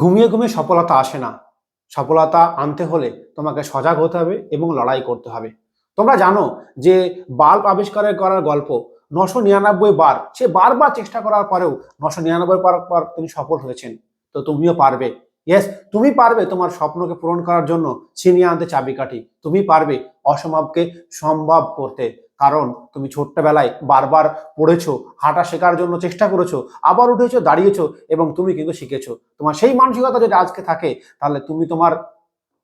ঘুমিয়ে ঘুমিয়ে সফলতা আসে না। সফলতা আনতে হলে তোমাকে সজাগ হতে হবে এবং লড়াই করতে হবে। তোমরা জানো যে বাল্ব আবিষ্কারের করার গল্প নশো নিরানব্বই বার, সে বারবার চেষ্টা করার পরেও নশো নিরানব্বই বার পর তিনি সফল হয়েছেন। তো তুমিও পারবে। ইয়েস তুমি পারবে তোমার স্বপ্নকে পূরণ করার জন্য ছিনিয়ে আনতে চাবিকাঠি। তুমি পারবে অসম্ভবকে সম্ভব করতে। কারণ তুমি ছোট্টবেলায় বারবার পড়েছো, হাঁটা শেখার জন্য চেষ্টা করেছ, আবার উঠেছো, দাঁড়িয়েছো এবং তুমি কিন্তু শিখেছো। তোমার সেই মানসিকতা যদি আজকে থাকে, তাহলে তুমি তোমার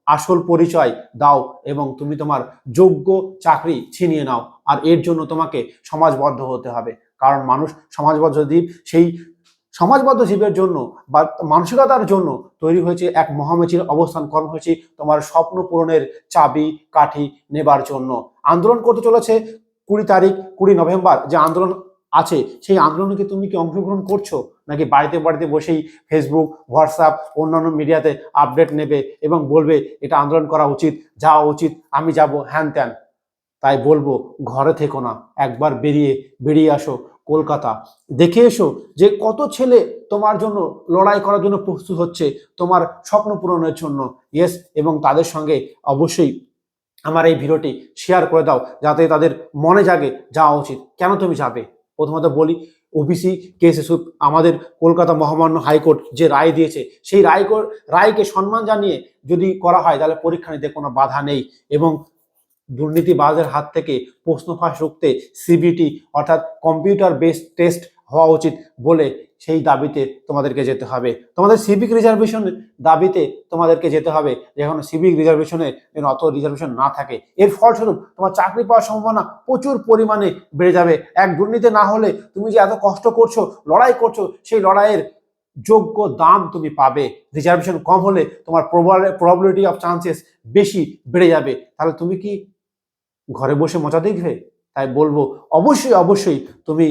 আসল পরিচয় দাও এবং তুমি তোমার যোগ্য চাকরি ছিনিয়ে নাও আর এর জন্য তোমাকে সমাজবদ্ধ হতে হবে। কারণ মানুষ সমাজবদ্ধ জীব, সেই সমাজবদ্ধ জীবের জন্য বা মানসিকতার জন্য তৈরি হয়েছে এক মহামেচির অবস্থান। কর্মসূচি তোমার স্বপ্ন পূরণের চাবি কাঠি নেবার জন্য। আন্দোলন করতে চলেছে কুড়ি তারিখ, কুড়ি নভেম্বর যে আন্দোলন আছে, সেই আন্দোলনে কি তুমি কি অংশগ্রহণ করছ? নাকি বাড়িতে বাড়িতে বসেই ফেসবুক হোয়াটসঅ্যাপ অন্যান্য মিডিয়াতে আপডেট নেবে এবং বলবে, এটা আন্দোলন করা উচিত, যাওয়া উচিত, আমি যাব হ্যান ত্যান তাই বলব, ঘরে থেকো না, একবার বেরিয়ে বেরিয়ে আসো কলকাতা। দেখে এসো যে কত ছেলে তোমার জন্য লড়াই করার জন্য প্রস্তুত হচ্ছে, তোমার স্বপ্ন পূরণের জন্য। ইয়েস এবং তাদের সঙ্গে অবশ্যই আমার এই ভিডিওটি শেয়ার করে দাও, যাতে তাদের মনে জাগে যাওয়া উচিত। কেন তুমি যাবে? প্রথমত বলি ওবিসি কেস ইস্যু আমাদের কলকাতা মহামান্য হাইকোর্ট যে রায় দিয়েছে, সেই রায় রায়কে সম্মান জানিয়ে যদি করা হয়, তাহলে পরীক্ষা নিতে কোনো বাধা নেই এবং দুর্নীতিবাজের হাত থেকে প্রশ্ন ফাঁস রুখতে সিবিটি অর্থাৎ কম্পিউটার বেসড টেস্ট হওয়া উচিত বলে সেই দাবিতে তোমাদেরকে যেতে হবে। তোমাদের সিভিক রিজার্ভেশন দাবিতে তোমাদেরকে যেতে হবে যেখানে সিভিক রিজার্ভেশনে যেন অত রিজার্ভেশন না থাকে। এর ফলস্বরূপ তোমার চাকরি পাওয়ার সম্ভাবনা প্রচুর পরিমাণে বেড়ে যাবে। এক দুর্নীতি না হলে তুমি যে এত কষ্ট করছ, লড়াই করছ, সেই লড়াইয়ের যোগ্য দাম তুমি পাবে। রিজার্ভেশন কম হলে তোমার প্রবাবিলিটি অফ চান্সেস বেশি বেড়ে যাবে। তাহলে তুমি কি ঘরে বসে মজা দেখবে? তাই বলব, অবশ্যই অবশ্যই তুমি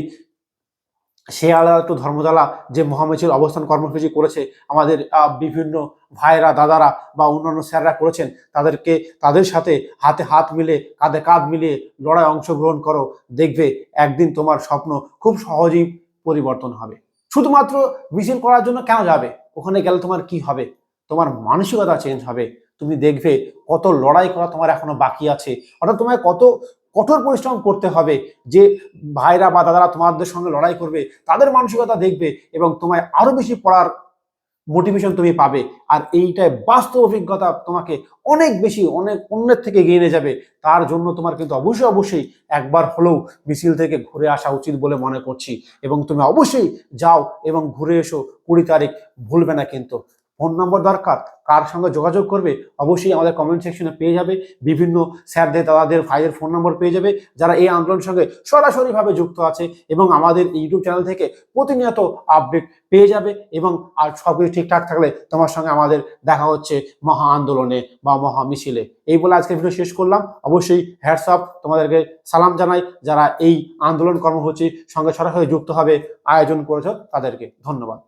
শেয়ালা তো ধর্মতলা যে মহামেচির অবস্থান কর্মসূচি করেছে, আমাদের বিভিন্ন ভাইরা দাদারা বা অন্যান্য স্যাররা করেছেন, তাদেরকে, তাদের সাথে হাতে হাত মিলে, কাঁধে কাঁধ মিলিয়ে লড়াই অংশগ্রহণ করো, দেখবে একদিন তোমার স্বপ্ন খুব সহজেই পরিবর্তন হবে। শুধুমাত্র মিছিল করার জন্য কেন যাবে? ওখানে গেলে তোমার কি হবে? তোমার মানসিকতা চেঞ্জ হবে। তুমি দেখবে কত লড়াই করা তোমার এখনও বাকি আছে। অর্থাৎ তোমায় কত কঠোর পরিশ্রম করতে হবে যে ভাইরা বা দাদারা তোমাদের সঙ্গে লড়াই করবে, তাদের মানসিকতা দেখবে এবং তোমায় আরও বেশি পড়ার মোটিভেশন তুমি পাবে। আর এইটাই বাস্তব অভিজ্ঞতা তোমাকে অনেক বেশি, অনেক অন্যের থেকে এগিয়ে নিয়ে যাবে। তার জন্য তোমার কিন্তু অবশ্যই অবশ্যই একবার হলেও মিছিল থেকে ঘুরে আসা উচিত বলে মনে করছি। এবং তুমি অবশ্যই যাও এবং ঘুরে এসো। কুড়ি তারিখ ভুলবে না কিন্তু। ফোন নম্বর দরকার, কার সঙ্গে যোগাযোগ করবে, অবশ্যই আমাদের কমেন্ট সেকশনে পেয়ে যাবে। বিভিন্ন স্যারদের, দাদাদের ভাইয়ের ফোন নম্বর পেয়ে যাবে, যারা এই আন্দোলনের সঙ্গে সরাসরিভাবে যুক্ত আছে এবং আমাদের ইউটিউব চ্যানেল থেকে প্রতিনিয়ত আপডেট পেয়ে যাবে এবং আর সব কিছু ঠিকঠাক থাকলে তোমার সঙ্গে আমাদের দেখা হচ্ছে মহা আন্দোলনে বা মহা মিছিলে। এই বলে আজকে ভিডিও শেষ করলাম। অবশ্যই হোয়াটসঅ্যাপ তোমাদেরকে সালাম জানাই। যারা এই আন্দোলন কর্মসূচির সঙ্গে সরাসরি যুক্ত হবে, আয়োজন করেছ তাদেরকে ধন্যবাদ।